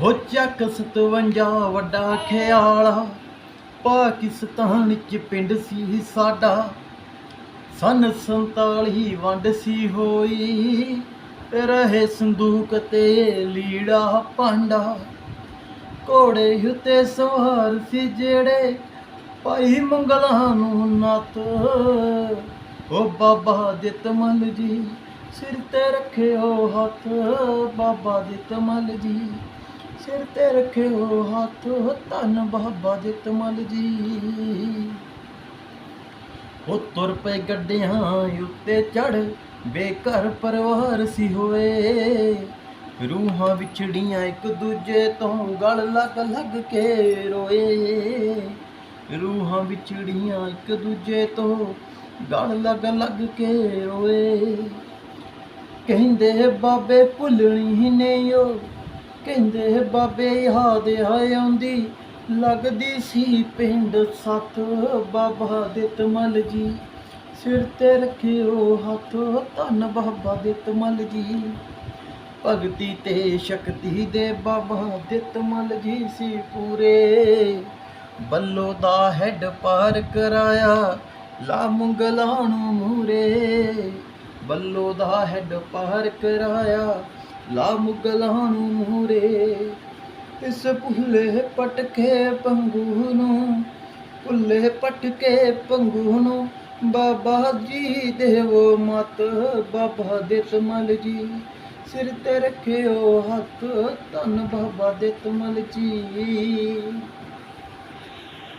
ਹੋ ਚੱਕ 57 ਵੱਡਾ ਖਿਆਲਾ, ਪਾਕਿਸਤਾਨ ਚ ਪਿੰਡ ਸੀ ਸਾਡਾ, ਸਨ 47 ਵੰਡ ਸੀ ਹੋਈ, ਰਹੇ ਸੰਦੂਕ ਤੇ ਲੀੜਾ ਪਾਂਡਾ ਘੋੜੇ ਉਤੇ ਸਵਾਰ ਸੀ ਜਿਹੜੇ ਭਾਈ ਮੰਗਲਾਂ ਨੂੰ ਨੱਤ ਉਹ ਬਾਬਾ ਦਿੱਤਮਲ ਜੀ ਸਿਰ ਤੇ ਰੱਖਿਓ ਹੱਥ, ਬਾਬਾ ਦਿੱਤਮਲ ਜੀ ਸਿਰ ਤੇ ਰੱਖਿਓ ਹੱਥ, ਧੰਨ ਬਾਬਾ ਦਿੱਤਮਲ ਜੀ ਉਹ ਤੁਰ ਪਏ ਗੱਡਿਆਂ ਉੱਤੇ ਚੜ ਬੇਘਰ ਪਰਿਵਾਰ ਸੀ ਹੋਏ। ਰੂਹਾਂ ਵਿਛੜੀਆਂ ਇੱਕ ਦੂਜੇ ਤੋਂ ਗਲ ਲੱਗ ਲੱਗ ਕੇ ਰੋਏ। ਰੂਹਾਂ ਵਿਛੜੀਆਂ ਇੱਕ ਦੂਜੇ ਤੋਂ ਗਲ ਲੱਗ ਲੱਗ ਕੇ ਰੋਏ। ਕਹਿੰਦੇ ਬਾਬੇ ਭੁੱਲਣੀ ਨਹੀਂ ਓ। ਕਹਿੰਦੇ ਬਾਬੇ ਯਾਦ ਆਉਂਦੀ। ਲੱਗਦੀ ਸੀ ਪਿੰਡ ਸੱਤ ਬਾਬਾ ਦਿੱਤਮਲ ਜੀ। ਸਿਰ ਤੇ ਰੱਖਿਓ ਹੱਥ ਧੰਨ ਬਾਬਾ ਦਿੱਤਮਲ ਜੀ। ਭਗਤੀ ਤੇ ਸ਼ਕਤੀ ਦੇ ਬਾਬਾ ਦਿੱਤਮਲ ਜੀ ਸੀ ਪੂਰੇ। ਬੱਲੋ ਦਾ ਹੈਡ ਪਾਰ ਕਰਾਇਆ ਲਾ ਮੁਗਲਾਂ ਨੂੰ ਮੂਰੇ। ਬੱਲੋ ਦਾ ਹੈਡ ਪਾਰ ਕਰਾਇਆ, ਲਾ ਮੁਗਲਾਂ ਨੂੰ ਮੂਰੇ ਇਸ ਭੁੱਲੇ ਪਟਕੇ ਪੰਗੂ ਨੂੰ ਭੁੱਲੇ ਪਟਕੇ ਪੰਗੂ ਨੂੰ, ਬਾਬਾ ਜੀ ਦੇਵੋ ਮਤ, ਬਾਬਾ ਦੇ ਤਮਲ ਜੀ। ਸਿਰ ਤੇ ਰੱਖਿਓ ਹੱਥ ਧੰਨ ਬਾਬਾ ਦੇ ਤਮਲ ਜੀ।